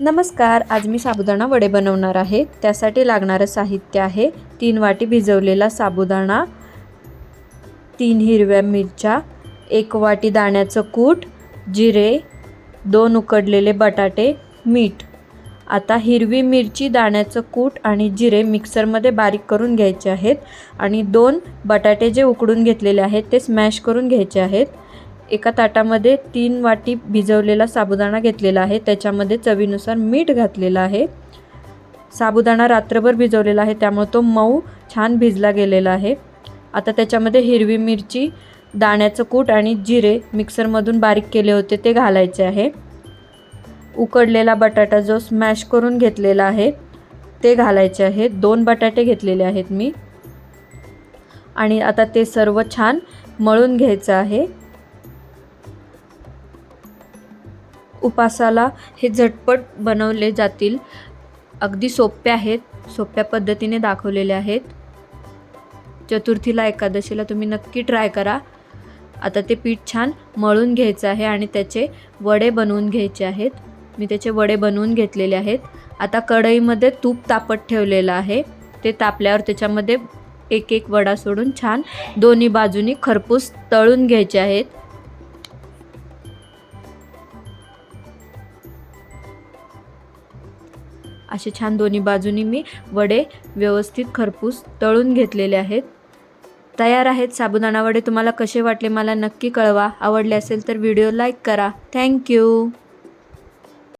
नमस्कार आज मी साबुदाणा वडे बनवणार आहे. त्यासाठी लागणारं साहित्य आहे तीन वाटी भिजवलेला साबुदाणा तीन हिरव्या मिरच्या एक वाटी दाण्याचं कूट जिरे दोन उकडलेले बटाटे मीठ. आता हिरवी मिरची दाण्याचं कूट आणि जिरे मिक्सरमध्ये बारीक करून घ्यायचे आहेत आणि दोन बटाटे जे उकडून घेतलेले आहेत ते स्मॅश करून घ्यायचे आहेत. एका ताटामध्ये तीन वाटी भिजवलेला साबुदाणा घेतलेला आहे. त्याच्यामध्ये चवीनुसार मीठ घातलेलं आहे. साबुदाणा रात्रभर भिजवलेला आहे. त्यामुळे तो मऊ छान भिजला गेलेला आहे. आता त्याच्यामध्ये हिरवी मिरची दाण्याचं कूट आणि जिरे मिक्सरमधून बारीक केले होते ते घालायचे आहे. उकडलेला बटाटा जो स्मॅश करून घेतलेला आहे ते घालायचे आहेत दोन बटाटे घेतलेले आहेत मी. आणि आता ते सर्व छान मळून घ्यायचं आहे. उपासाला हे झटपट बनवले जातील. अगदी सोपे आहेत सोप्या पद्धतीने दाखवलेले आहेत. चतुर्थीला एकादशीला तुम्ही नक्की ट्राय करा. आता ते पीठ छान मळून घ्यायचं आहे आणि त्याचे वडे बनवून घ्यायचे आहेत. मी त्याचे वडे बनवून घेतलेले आहेत. आता कढईमध्ये तूप तापत ठेवलेलं आहे. ते तापल्यावर त्याच्यामध्ये एक एक वडा सोडून छान दोन्ही बाजूनी खरपूस तळून घ्यायचे आहेत. असे छान दोन्ही बाजूनी मी वडे व्यवस्थित खरपूस तळून घेतलेले आहेत. तयार आहेत साबुदाणा वडे. तुम्हाला कसे वाटले मला नक्की कळवा. आवडले असेल तर व्हिडिओ लाईक करा. थँक्यू.